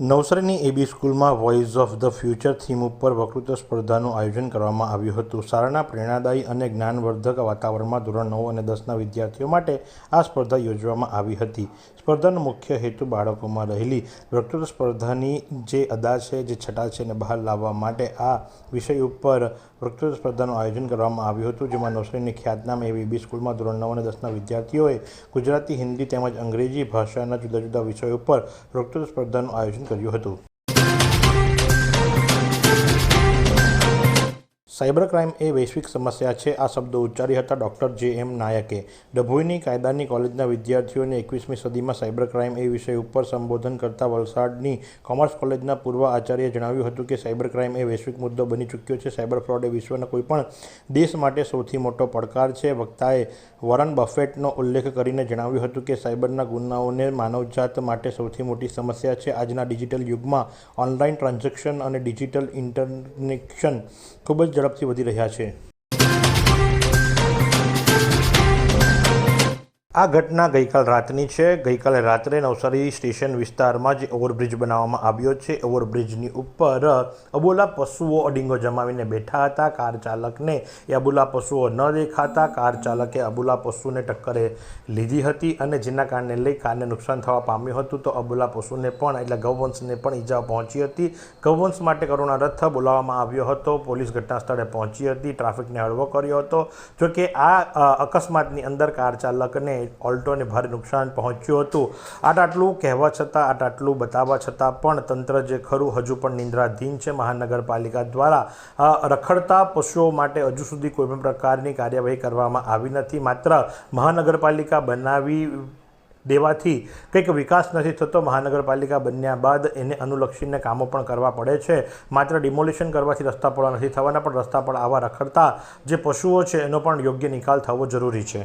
નવસારીની AB સ્કૂલમાં voice of the future theme ઉપર વકૃત્વ સ્પર્ધાનું આયોજન કરવામાં આવ્યું હતું. શાળાના પ્રેરણાદાયી અને જ્ઞાનવર્ધક વાતાવરણમાં ધોરણ નવ અને દસના વિદ્યાર્થીઓ માટે આ સ્પર્ધા યોજવામાં આવી હતી. સ્પર્ધાનો મુખ્ય હેતુ બાળકોમાં રહેલી વક્તૃત્વ સ્પર્ધાની જે અદા છે, જે છટા છે એને બહાર લાવવા માટે આ વિષય ઉપર વક્તૃત્વ સ્પર્ધાનું આયોજન કરવામાં આવ્યું હતું, જેમાં નવસારીની ખ્યાતનામ એવી બી સ્કૂલમાં ધોરણ નવ અને દસના વિદ્યાર્થીઓએ ગુજરાતી, હિન્દી તેમજ અંગ્રેજી ભાષાના જુદા જુદા વિષયો ઉપર વક્તૃત્વ સ્પર્ધાનું આયોજન કર્યું હતું. સાયબર ક્રાઇમ એ વૈશ્વિક સમસ્યા છે, આ શબ્દો ઉચ્ચારી હતા ડૉક્ટર જે એમ નાયકે. ડભોઈની કાયદાની કોલેજના વિદ્યાર્થીઓને એકવીસમી સદીમાં સાયબર ક્રાઇમ એ વિષય ઉપર સંબોધન કરતા વલસાડની કોમર્સ કોલેજના પૂર્વ આચાર્યએ જણાવ્યું હતું કે સાયબર ક્રાઇમ એ વૈશ્વિક મુદ્દો બની ચૂક્યો છે. સાયબર ફ્રોડ એ વિશ્વના કોઈપણ દેશ માટે સૌથી મોટો પડકાર છે. વક્તાએ વોરન બફેટનો ઉલ્લેખ કરીને જણાવ્યું હતું કે સાયબરના ગુનાઓને માનવજાત માટે સૌથી મોટી સમસ્યા છે. આજના ડિજિટલ યુગમાં ઓનલાઈન ટ્રાન્ઝેક્શન અને ડિજિટલ ઇન્ટરનેક્શન ખૂબ જ ઝડપથી વધી રહ્યા છે. આ ઘટના ગઈકાલ રાતની છે. ગઈકાલે રાત્રે નવસારી સ્ટેશન વિસ્તારમાં જે ઓવરબ્રિજ બનાવવામાં આવ્યો છે. ઓવરબ્રિજની ઉપર અબોલા પશુઓ અડીંગો જમાવીને બેઠા હતા. કાર ચાલકને એ અબોલા પશુઓ ન દેખાતા. કાર ચાલકે અબોલા પશુને ટક્કરે લીધી હતી અને જેના કારણે લઈ કારને નુકસાન થવા પામ્યું હતું. તો અબોલા પશુને પણ, એટલે ગૌવંશને પણ ઈજા પહોંચી હતી. ગૌવંશ માટે કરુણા રથ બોલાવવામાં આવ્યો હતો. પોલીસ ઘટના સ્થળે પહોંચી હતી. ટ્રાફિકને હળવો કર્યો હતો. જોકે આ અકસ્માતની અંદર કાર ચાલકને ઓલ્ટોને ભારે નુકસાન પહોંચ્યું હતું. આટ આટલું કહેવા છતાં, આટ આટલું બતાવવા છતાં પણ તંત્ર જે ખરું, હજુ પણ નિંદ્રાધીન છે. મહાનગરપાલિકા દ્વારા રખડતા પશુઓ માટે હજુ સુધી કોઈ પણ પ્રકારની કાર્યવાહી કરવામાં આવી નથી. માત્ર મહાનગરપાલિકા બનાવી દેવાથી કંઈક વિકાસ નથી થતો. મહાનગરપાલિકા બન્યા બાદ એને અનુલક્ષીને કામો પણ કરવા પડે છે. માત્ર ડિમોલિશન કરવાથી રસ્તા પહોળા નથી થવાના, પણ રસ્તા પર આવા રખડતા જે પશુઓ છે, એનો પણ યોગ્ય નિકાલ થવો જરૂરી છે.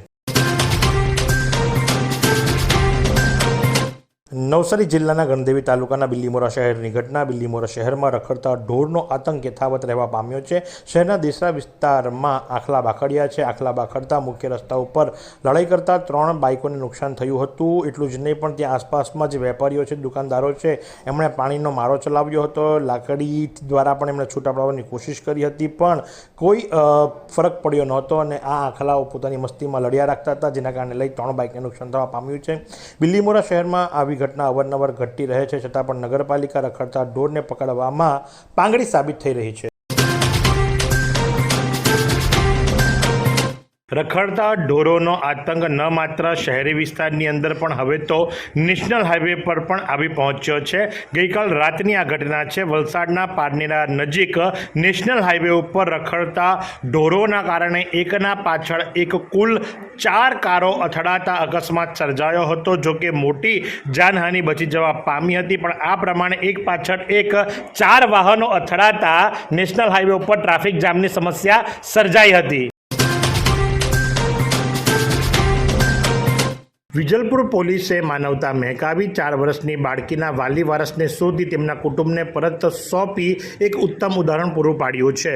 નવસારી જિલ્લાના ગણદેવી તાલુકાના બિલ્લીમોરા શહેરની ઘટના. બિલ્લીમોરા શહેરમાં રખડતા ઢોરનો આતંક યથાવત રહેવા પામ્યો છે. શહેરના દેસરા વિસ્તારમાં આખલા બાખડ્યા છે. આખલા બાખડતા મુખ્ય રસ્તા ઉપર લડાઈ કરતા ત્રણ બાઇકોને નુકસાન થયું હતું. એટલું જ નહીં, પણ ત્યાં આસપાસમાં જે વેપારીઓ છે, દુકાનદારો છે. એમણે પાણીનો મારો ચલાવ્યો હતો. લાકડી દ્વારા પણ એમણે છૂટા પાડવાની કોશિશ કરી હતી, પણ કોઈ ફરક પડ્યો નહોતો અને આ આખલાઓ પોતાની મસ્તીમાં લડ્યા રાખતા હતા, જેના કારણે લઈ ત્રણ બાઇકને નુકસાન થવા પામ્યું છે. બિલ્લીમોરા શહેરમાં આવી ઘટના અવારનવાર ઘટતી રહે છે, છતાં પણ નગરપાલિકા રખડતા ઢોરને પકડવામાં પાંગડી સાબિત થઈ રહી છે. રખડતા ઢોરોનો આતંક ન માત્ર શહેરી વિસ્તારની અંદર પણ હવે તો નેશનલ હાઈવે પર પણ આવી પહોંચ્યો છે. ગઈકાલ રાતની આ ઘટના છે. વલસાડના પારનેરા નજીક નેશનલ હાઈવે ઉપર રખડતા ઢોરોના કારણે એકના પાછળ એક કુલ ચાર કારો અથડાતા અકસ્માત સર્જાયો હતો. જો કે મોટી જાનહાનિ બચી જવા પામી હતી, પણ આ પ્રમાણે એક પાછળ એક ચાર વાહનો અથડાતા નેશનલ હાઈવે ઉપર ટ્રાફિક જામની સમસ્યા સર્જાઈ હતી. વિજલપુર પોલીસે માનવતા મહેકાવી ચાર વર્ષની બાળકીના વાલી વારસને શોધી તેમના કુટુંબને પરત સોંપી એક ઉત્તમ ઉદાહરણ પૂરું પાડ્યું છે.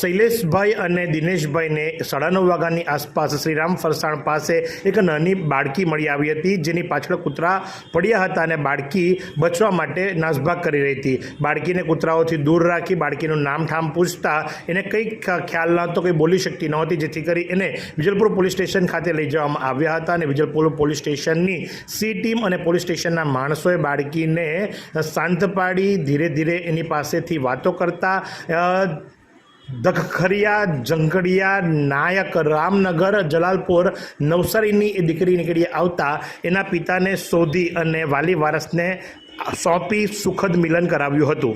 શૈલેષભાઈ અને દિનેશભાઈને સાડા નવ વાગ્યાની આસપાસ શ્રીરામ ફરસાણ પાસે એક નાની બાળકી મળી આવી હતી, જેની પાછળ કૂતરા પડ્યા હતા અને બાળકી બચવા માટે નાસભાગ કરી રહી હતી. બાળકીને કૂતરાઓથી દૂર રાખી બાળકીનું નામ ઠામ પૂછતા એને કંઈ ખ્યાલ નહોતો, કંઈ બોલી શકતી નહોતી, જેથી કરી એને વિજલપુર પોલીસ સ્ટેશન ખાતે લઈ જવામાં આવ્યા હતા અને વિજલપુર પોલીસ સ્ટેશનની સી ટીમ અને પોલીસ સ્ટેશનના માણસોએ બાળકીને શાંત પાડી ધીરે ધીરે એની પાસેથી વાતો કરતા દખખરિયા, જંગડિયા, નાયક, રામનગર, જલાલપુર, નવસારીની એ દીકરી નીકળી આવતા એના પિતાને શોધી અને વાલી વારસને સોંપી સુખદ મિલન કરાવ્યું હતું.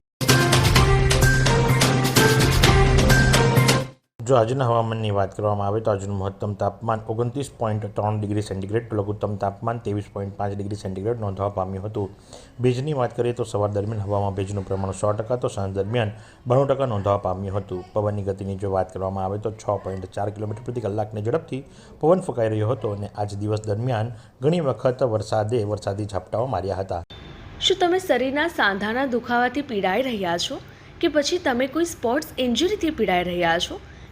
જો આજના હવામાનની વાત કરવામાં આવે તો આજનું મહત્તમ તાપમાન ઓગણત્રીસ પોઈન્ટ ત્રણ ડિગ્રી સેન્ટીગ્રેડ, લઘુત્તમ તાપમાન ત્રેવીસ પોઈન્ટ પાંચ ડિગ્રી સેન્ટીગ્રેડ નોંધવા પામ્યું હતું. ભેજની વાત કરીએ તો સવાર દરમિયાન હવામાં ભેજનું પ્રમાણ સો ટકા તો સાંજ દરમિયાન બાણું ટકા નોંધવા પામ્યું હતું. પવનની ગતિની જો વાત કરવામાં આવે તો છ પોઈન્ટ ચાર કિલોમીટર પ્રતિ કલાકની ઝડપથી પવન ફૂંકાઈ રહ્યો હતો અને આજ દિવસ દરમિયાન ઘણી વખત વરસાદે વરસાદી ઝાપટાઓ માર્યા હતા. શું તમે શરીરના સાંધાના દુખાવાથી પીડાઈ રહ્યા છો? કે પછી તમે કોઈ સ્પોર્ટ્સ ઇન્જરીથી પીડાઈ રહ્યા છો?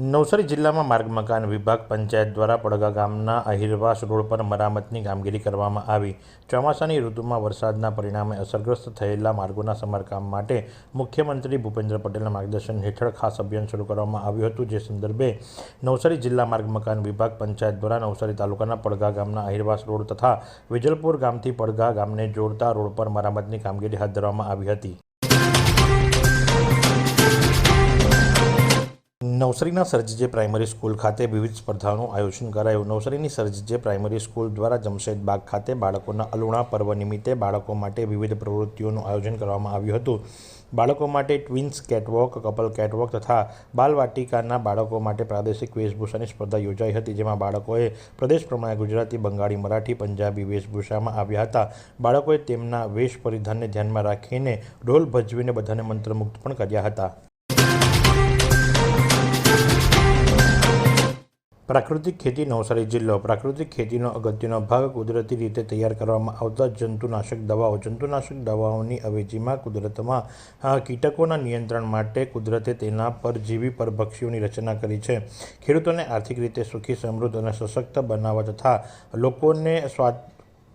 નવસારી જિલ્લામાં માર્ગ મકાન વિભાગ પંચાયત દ્વારા પડગા ગામના અહિરવાસ રોડ પર મરામતની કામગીરી કરવામાં આવી. ચોમાસાની ઋતુમાં વરસાદના પરિણામે અસરગ્રસ્ત થયેલા માર્ગોના સમારકામ માટે મુખ્યમંત્રી ભૂપેન્દ્ર પટેલના માર્ગદર્શન હેઠળ ખાસ અભિયાન શરૂ કરવામાં આવ્યું હતું. જે સંદર્ભે નવસારી જિલ્લા માર્ગ મકાન વિભાગ પંચાયત દ્વારા નવસારી તાલુકાના પડગા ગામના અહિરવાસ રોડ તથા વિજલપુર ગામથી પડગા ગામને જોડતા રોડ પર મરામતની કામગીરી હાથ ધરવામાં આવી હતી. નવસારીના સરજીજે પ્રાઇમરી સ્કૂલ ખાતે વિવિધ સ્પર્ધાઓનું આયોજન કરાયું. નવસારીની સરજીજે પ્રાઇમરી સ્કૂલ દ્વારા જમશેદબાગ ખાતે બાળકોના અલુણા પર્વ નિમિત્તે બાળકો માટે વિવિધ પ્રવૃત્તિઓનું આયોજન કરવામાં આવ્યું હતું. બાળકો માટે ટ્વિન્સ કેટવોક, કપલ કેટવોક તથા બાલવાટિકાના બાળકો માટે પ્રાદેશિક વેશભૂષાની સ્પર્ધા યોજાઈ હતી, જેમાં બાળકોએ પ્રદેશ પ્રમાણે ગુજરાતી, બંગાળી, મરાઠી, પંજાબી વેશભૂષામાં આવ્યા હતા. બાળકોએ તેમના વેશ પરિધાનને ધ્યાનમાં રાખીને ઢોલ ભજવીને બધાને મંત્રમુગ્ધ પણ કર્યા હતા. પ્રાકૃતિક ખેતી નવસારી જિલ્લો, પ્રાકૃતિક ખેતીનો અગત્યનો ભાગ કુદરતી રીતે તૈયાર કરવામાં આવતા જંતુનાશક દવાઓ. જંતુનાશક દવાઓની અવેજીમાં કુદરતમાં કીટકોના નિયંત્રણ માટે કુદરતે તેના પરજીવી પરભક્ષીઓની રચના કરી છે. ખેડૂતોને આર્થિક રીતે સુખી, સમૃદ્ધ અને સશક્ત બનાવવા તથા લોકોને સ્વાદ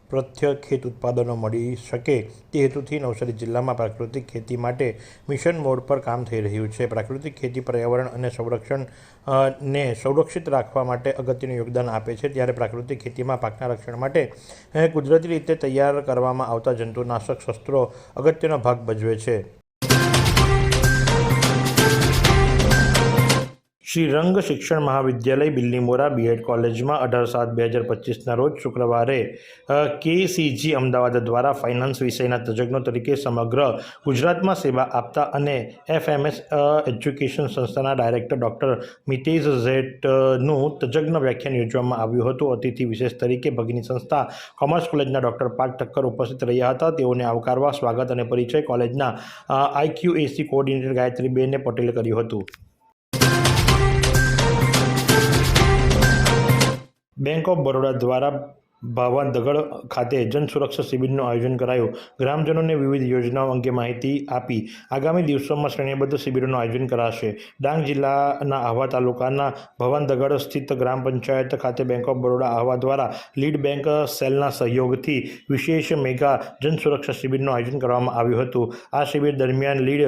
પ્રત્ય ખેત ઉત્પાદનો મળી શકે તે હેતુથી નવસારી જિલ્લામાં પ્રાકૃતિક ખેતી માટે મિશન મોડ પર કામ થઈ રહ્યું છે. પ્રાકૃતિક ખેતી પર્યાવરણ અને સંરક્ષણ ને સંરક્ષિત રાખવા માટે અગત્યનું યોગદાન આપે છે ત્યારે પ્રાકૃતિક ખેતીમાં પાકના રક્ષણ માટે કુદરતી રીતે તૈયાર કરવામાં આવતા જંતુનાશક શસ્ત્રો અગત્યનો ભાગ ભજવે છે. શ્રી રંગ શિક્ષણ મહાવિદ્યાલય બિલ્લીમોરા બીએડ કોલેજમાં અઢાર સાત બે હજાર પચીસના રોજ શુક્રવારે કેસીજી અમદાવાદ દ્વારા ફાઇનાન્સ વિષયના તજજ્ઞો તરીકે સમગ્ર ગુજરાતમાં સેવા આપતા અને એફએમએસ એજ્યુકેશન સંસ્થાના ડાયરેક્ટર ડૉક્ટર મિતેશ ઝેટનું તજજ્ઞ વ્યાખ્યાન યોજવામાં આવ્યું હતું. અતિથિ વિશેષ તરીકે ભગીની સંસ્થા કોમર્સ કોલેજના ડૉક્ટર પાર્થ ઠક્કર ઉપસ્થિત રહ્યા હતા. તેઓને આવકારવા સ્વાગત અને પરિચય કોલેજના આઈક્યુએસી કોઓર્ડિનેટર ગાયત્રીબેને પટેલે કર્યું હતું. બેંક ઓફ બરોડા દ્વારા ભાવાદગડ ખાતે જન સુરક્ષા શિબિરનું આયોજન કરાયું. ગ્રામજનોને વિવિધ યોજનાઓ અંગે માહિતી આપી. આગામી દિવસોમાં શ્રેણીબદ્ધ શિબિરોનું આયોજન કરાશે. ડાંગ જિલ્લાના આહવા તાલુકાના ભવાનદગડ સ્થિત ગ્રામ પંચાયત ખાતે બેંક ઓફ બરોડા આહવા દ્વારા લીડ બેંક સેલના સહયોગથી વિશેષ મેગા જન સુરક્ષા શિબિરનું આયોજન કરવામાં આવ્યું હતું. આ શિબિર દરમિયાન લીડ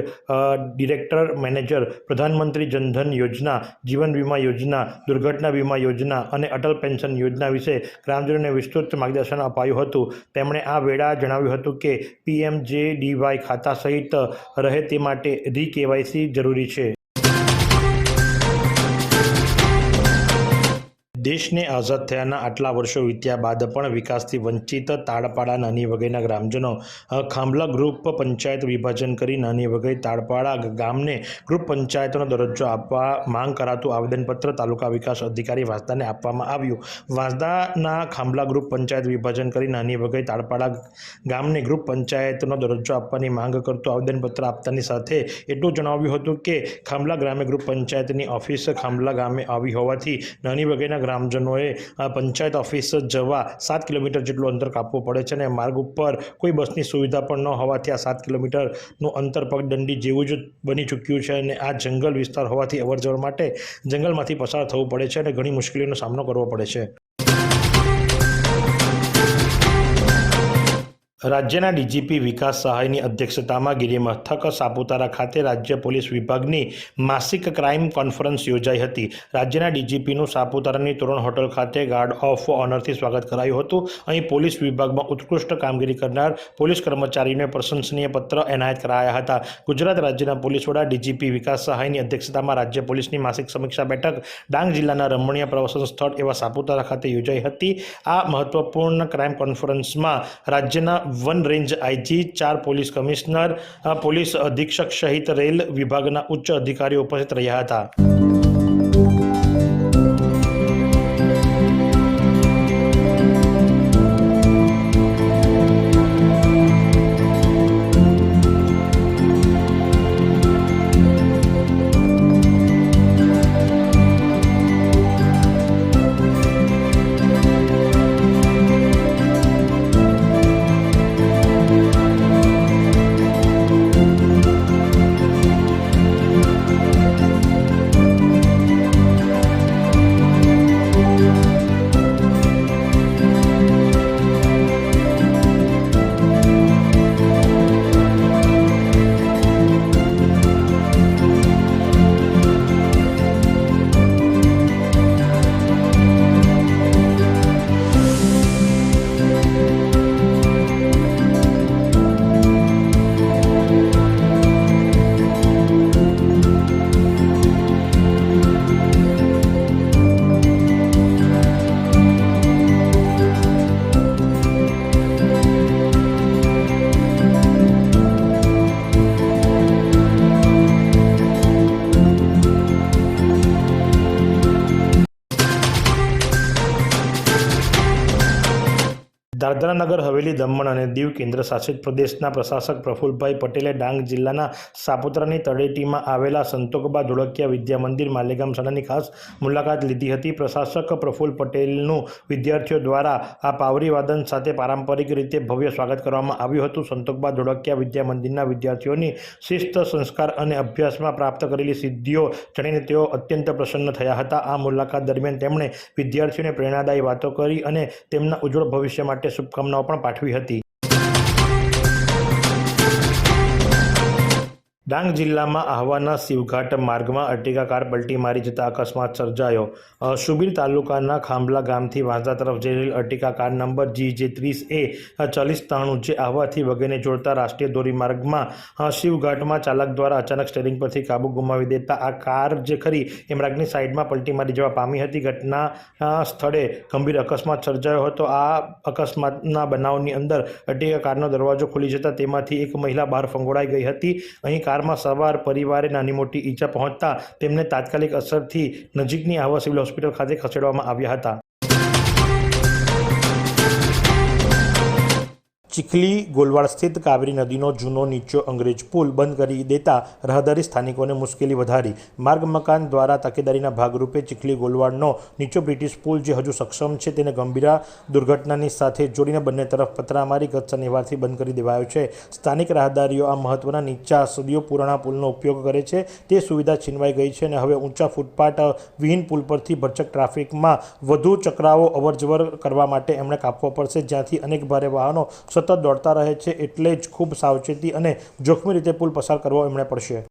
ડિરેક્ટર, મેનેજર, પ્રધાનમંત્રી જનધન યોજના, જીવન વીમા યોજના, દુર્ઘટના વીમા યોજના અને અટલ પેન્શન યોજના વિશે ગ્રામજનોને વિસ્તૃત માર્ગદર્શન અપાયું હતું. તેમણે આ વેળા જણાવ્યું હતું કે પીએમજેડીવાય ખાતા સહિત રહે તે માટે રી કેવાયસી જરૂરી છે. દેશને આઝાદ થયાના આટલા વર્ષો વીત્યા બાદ પણ વિકાસથી વંચિત તાળપાડા નાની વગેરેના ગ્રામજનો ખાંભલા ગ્રુપ પંચાયત વિભાજન કરી નાની વગઈ તાળપાડા ગામને ગ્રુપ પંચાયતનો દરજ્જો આપવા માંગ કરાતું આવેદનપત્ર તાલુકા વિકાસ અધિકારી વાંસદાને આપવામાં આવ્યું. વાંસદાના ખાંભલા ગ્રુપ પંચાયત વિભાજન કરી નાની વગઈ તાળપાડા ગામને ગ્રુપ પંચાયતનો દરજ્જો આપવાની માંગ કરતું આવેદનપત્ર આપતાની સાથે એટલું જણાવ્યું હતું કે ખાંભલા ગ્રામે ગ્રુપ પંચાયતની ઓફિસ ખાંભલા ગામે આવી હોવાથી નાની વગેરેના ગ્રામજનોએ પંચાયત ઓફિસ જવા સાત કિલોમીટર જેટલું અંતર કાપવું પડે છે અને માર્ગ ઉપર કોઈ બસની સુવિધા પણ ન હોવાથી આ સાત કિલોમીટરનું અંતર પગદંડી જેવું જ બની ચૂક્યું છે અને આ જંગલ વિસ્તાર હોવાથી અવરજવર માટે જંગલમાંથી પસાર થવું પડે છે અને ઘણી મુશ્કેલીઓનો સામનો કરવો પડે છે. રાજ્યના ડીજીપી વિકાસ સહાયની અધ્યક્ષતામાં ગિરિમથક સાપુતારા ખાતે રાજ્ય પોલીસ વિભાગની માસિક ક્રાઇમ કોન્ફરન્સ યોજાઈ હતી. રાજ્યના ડીજીપીનું સાપુતારાની તોરણ હોટલ ખાતે ગાર્ડ ઓફ ઓનરથી સ્વાગત કરાયું હતું. અહીં પોલીસ વિભાગમાં ઉત્કૃષ્ટ કામગીરી કરનાર પોલીસ કર્મચારીઓને પ્રશંસનીય પત્ર એનાયત કરાયા હતા. ગુજરાત રાજ્યના પોલીસ વડા ડીજીપી વિકાસ સહાયની અધ્યક્ષતામાં રાજ્ય પોલીસની માસિક સમીક્ષા બેઠક ડાંગ જિલ્લાના રમણીય પ્રવાસન સ્થળ એવા સાપુતારા ખાતે યોજાઈ હતી. આ મહત્વપૂર્ણ ક્રાઇમ કોન્ફરન્સમાં રાજ્યના વન રેન્જ આઈજી, ચાર પોલીસ કમિશનર પોલીસ અધિક્ષક સહિત રેલ વિભાગના ઉચ્ચ અધિકારીઓ ઉપસ્થિત રહ્યા હતા. દાદરાનગર હવેલી દમણ અને દીવ કેન્દ્ર શાસિત પ્રદેશના પ્રશાસક પ્રફુલભાઈ પટેલે ડાંગ જિલ્લાના સાપુતારાની તળેટીમાં આવેલા સંતોકબા ધોળકિયા વિદ્યા મંદિર માલેગામ શાળાની ખાસ મુલાકાત લીધી હતી. પ્રશાસક પ્રફુલ પટેલનું વિદ્યાર્થીઓ દ્વારા આ પાવરીવાદન સાથે પારંપરિક રીતે ભવ્ય સ્વાગત કરવામાં આવ્યું હતું. સંતોકબા ધોળકિયા વિદ્યા મંદિરના વિદ્યાર્થીઓની શિસ્ત, સંસ્કાર અને અભ્યાસમાં પ્રાપ્ત કરેલી સિદ્ધિઓ જાણીને તેઓ અત્યંત પ્રસન્ન થયા હતા. આ મુલાકાત દરમિયાન તેમણે વિદ્યાર્થીઓને પ્રેરણાદાયી વાતો કરી અને તેમના ઉજ્જવળ ભવિષ્ય માટે શુભકામનાઓ પણ પાઠવી હતી. ડાંગ જિલ્લામાં આહવાના શિવઘાટ માર્ગમાં અર્ટિગા કાર પલટી મારી જતા અકસ્માત સર્જાયો. સુબીર તાલુકાના ખાંભલા ગામથી વાંસદા તરફ જઈ રહેલ અર્ટિગા કાર નંબર જી જે ત્રીસ એ ચાલીસ ત્રાણું જે આહવાથી વગેરે જોડતા રાષ્ટ્રીય ધોરીમાર્ગમાં શિવઘાટમાં ચાલક દ્વારા અચાનક સ્ટેરિંગ પરથી કાબુ ગુમાવી દેતા આ કાર જે ખરી એ માર્ગની સાઈડમાં પલટી મારી જવા પામી હતી. ઘટના સ્થળે ગંભીર અકસ્માત સર્જાયો હતો. આ અકસ્માતના બનાવની અંદર અર્ટિગા કારનો દરવાજો ખુલી જતા તેમાંથી એક મહિલા બહાર ફંગોળાઈ ગઈ હતી. અહીં કારમાં સવાર પરિવારે નાની મોટી ઈજા પહોંચતા તેમને તાત્કાલિક અસરથી નજીકની આવા સિવિલ હોસ્પિટલ ખાતે ખસેડવામાં આવ્યા હતા. ચીખલી ગોલવાડ સ્થિત કાવેરી નદીનો જૂનો નીચો અંગ્રેજ પુલ બંધ કરી દેતા રાહદારી સ્થાનિકોને મુશ્કેલી વધારી. માર્ગ મકાન દ્વારા તકેદારીના ભાગરૂપે ચીખલી ગોલવાડનો નીચો બ્રિટિશ પુલ જે હજુ સક્ષમ છે તેને ગંભીર દુર્ઘટનાની સાથે જોડીને બંને તરફ પતરામારી ગત શનિવારથી બંધ કરી દેવાયો છે. સ્થાનિક રાહદારીઓ આ મહત્વના નીચા સદીઓ પુરાણા પુલનો ઉપયોગ કરે છે. તે સુવિધા છીનવાઈ ગઈ છે અને હવે ઊંચા ફૂટપાથ વિહીન પુલ પરથી ભરચક ટ્રાફિકમાં વધુ ચક્રાઓ અવરજવર કરવા માટે એમણે કાપવો પડશે. જ્યાંથી અનેક ભારે વાહનો સતત દોડતા રહે છે એટલે જ ખૂબ સાવચેતી અને જોખમી રીતે પુલ પસાર કરવો એમણે પડશે.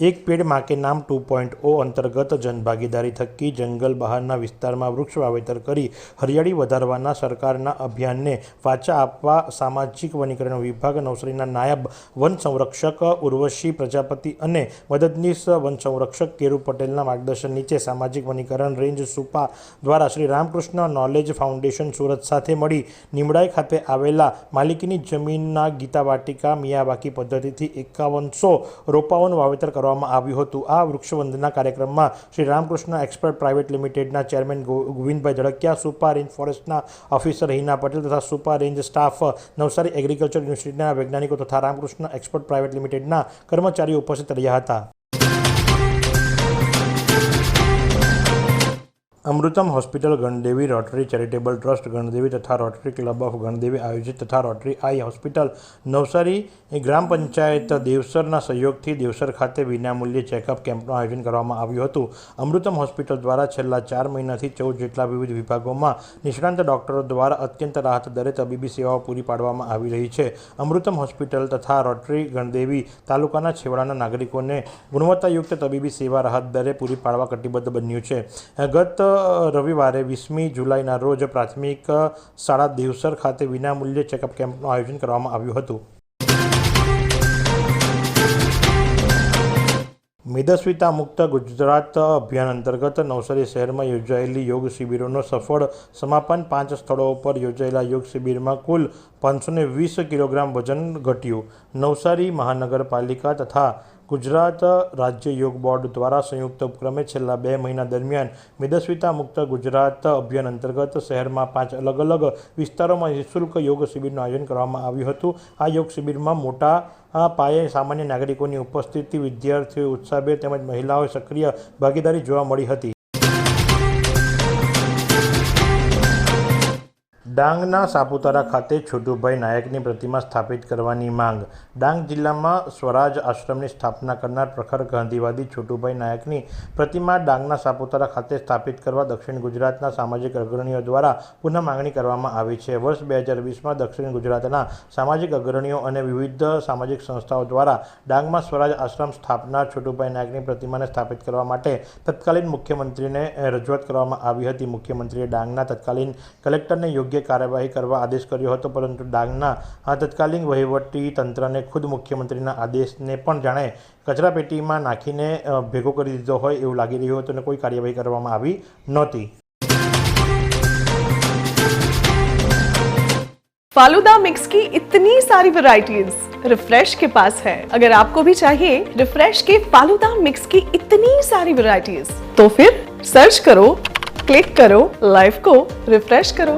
એક પેડમાં કે નામ ટુ પોઈન્ટ ઓ અંતર્ગત જનભાગીદારી થકી જંગલ બહારના વિસ્તારમાં વૃક્ષ વાવેતર કરી હરિયાળી વધારવાના સરકારના અભિયાનને વાચા આપવા સામાજિક વનીકરણ વિભાગ, નવસારીના નાયબ વન સંરક્ષક ઉર્વશી પ્રજાપતિ અને મદદનીશ વન સંરક્ષક કેરુ પટેલના માર્ગદર્શન નીચે સામાજિક વનીકરણ રેન્જ સુપા દ્વારા શ્રી રામકૃષ્ણ નોલેજ ફાઉન્ડેશન સુરત સાથે મળી નિમડાઈ ખાતે આવેલા માલિકીની જમીનના ગીતા વાટિકા મિયાવાકી પદ્ધતિથી એકાવનસો રોપાઓનું વાવેતર કરવામાં આવ્યું હતું. આ વૃક્ષવંદના કાર્યક્રમમાં શ્રી રામકૃષ્ણ એક્સપર્ટ પ્રાઇવેટ લિમિટેડના ચેરમેન ગોવિંદભાઈ ધડકિયા સુપા રેન્જ ફોરેસ્ટના ઓફિસર હિના પટેલ તથા Supa range staff, Navsari agriculture યુનિવર્સિટીના વૈજ્ઞાનિકો તથા રામકૃષ્ણ એક્સપર્ટ પ્રાઇવેટ લિમિટેડના કર્મચારીઓ ઉપસ્થિત રહ્યા હતા. Amrutam hospital Gandevi rotary charitable trust Gandevi તથા રોટરી ક્લબ ઓફ ગણદેવી આયોજિત તથા રોટરી આઈ હોસ્પિટલ નવસારી ગ્રામ પંચાયત દેવસરના સહયોગથી દેવસર ખાતે વિનામૂલ્યે ચેકઅપ કેમ્પનું આયોજન કરવામાં આવ્યું હતું. અમૃતમ હોસ્પિટલ દ્વારા છેલ્લા ચાર મહિનાથી ચૌદ જેટલા વિવિધ વિભાગોમાં નિષ્ણાંત ડૉક્ટરો દ્વારા અત્યંત રાહત દરે તબીબી સેવાઓ પૂરી પાડવામાં આવી રહી છે. અમૃતમ હોસ્પિટલ તથા રોટરી ગણદેવી તાલુકાના છેવાડાના નાગરિકોને ગુણવત્તાયુક્ત તબીબી સેવા રાહત દરે પૂરી પાડવા કટિબદ્ધ બન્યું છે. ગત રવિવારે વીસમી જુલાઈના રોજ પ્રાથમિક શાળા દેવસર ખાતે વિનામૂલ્યે ચેકઅપ કેમ્પનું આયોજન કરવામાં આવ્યું હતું. મેદસ્વીતા મુક્ત ગુજરાત અભિયાન અંતર્ગત નવસારી શહેરમાં યોજાયેલી યોગ શિબિરોનો સફળ સમાપન પાંચ સ્થળો ઉપર યોજાયેલા યોગ શિબિરમાં કુલ પાંચસો વીસ કિલોગ્રામ વજન ઘટ્યું. નવસારી મહાનગરપાલિકા તથા ગુજરાત રાજ્ય યોગ બોર્ડ દ્વારા સંયુક્ત ઉપક્રમે છેલ્લા બે મહિના દરમિયાન મેદસ્વીતા મુક્ત ગુજરાત અભિયાન અંતર્ગત શહેરમાં પાંચ અલગ અલગ વિસ્તારોમાં નિઃશુલ્ક યોગ શિબિરનું આયોજન કરવામાં આવ્યું હતું. આ યોગ શિબિરમાં મોટા પાયે સામાન્ય નાગરિકોની ઉપસ્થિતિ, વિદ્યાર્થીઓ ઉત્સાહભેર તેમજ મહિલાઓએ સક્રિય ભાગીદારી જોવા મળી હતી. ડાંગના સાપુતારા ખાતે છોટુભાઈ નાયકની પ્રતિમા સ્થાપિત કરવાની માંગ. ડાંગ જિલ્લામાં સ્વરાજ આશ્રમની સ્થાપના કરનાર પ્રખર ગાંધીવાદી છોટુભાઈ નાયકની પ્રતિમા ડાંગના સાપુતારા ખાતે સ્થાપિત કરવા દક્ષિણ ગુજરાતના સામાજિક અગ્રણીઓ દ્વારા પુનઃ માંગણી કરવામાં આવી છે. વર્ષ બે હજાર વીસમાં દક્ષિણ ગુજરાતના સામાજિક અગ્રણીઓ અને વિવિધ સામાજિક સંસ્થાઓ દ્વારા ડાંગમાં સ્વરાજ આશ્રમ સ્થાપનાર છોટુભાઈ નાયકની પ્રતિમાને સ્થાપિત કરવા માટે તત્કાલીન મુખ્યમંત્રીને રજૂઆત કરવામાં આવી હતી. મુખ્યમંત્રીએ ડાંગના તત્કાલીન કલેક્ટરને યોગ્ય કાર્યવાહી કરવા આદેશ કર્યો હતો પરંતુ ડાંગના આ તત્કાલીન વહીવટી તંત્રને ખુદ મુખ્યમંત્રીના આદેશને પણ જાણે કચરાપેટીમાં નાખીને અ, ભેગો કરી દીધો હોય એવું લાગી રહ્યું હતું અને કોઈ કાર્યવાહી કરવામાં આવી નહોતી फालूदा मिक्स की इतनी सारी वैरायटीज रिफ्रेश के पास है अगर आपको भी चाहिए रिफ्रेश के फालूदा मिक्स की इतनी सारी वैरायटीज तो फिर सर्च करो क्लिक करो लाइफ को रिफ्रेश करो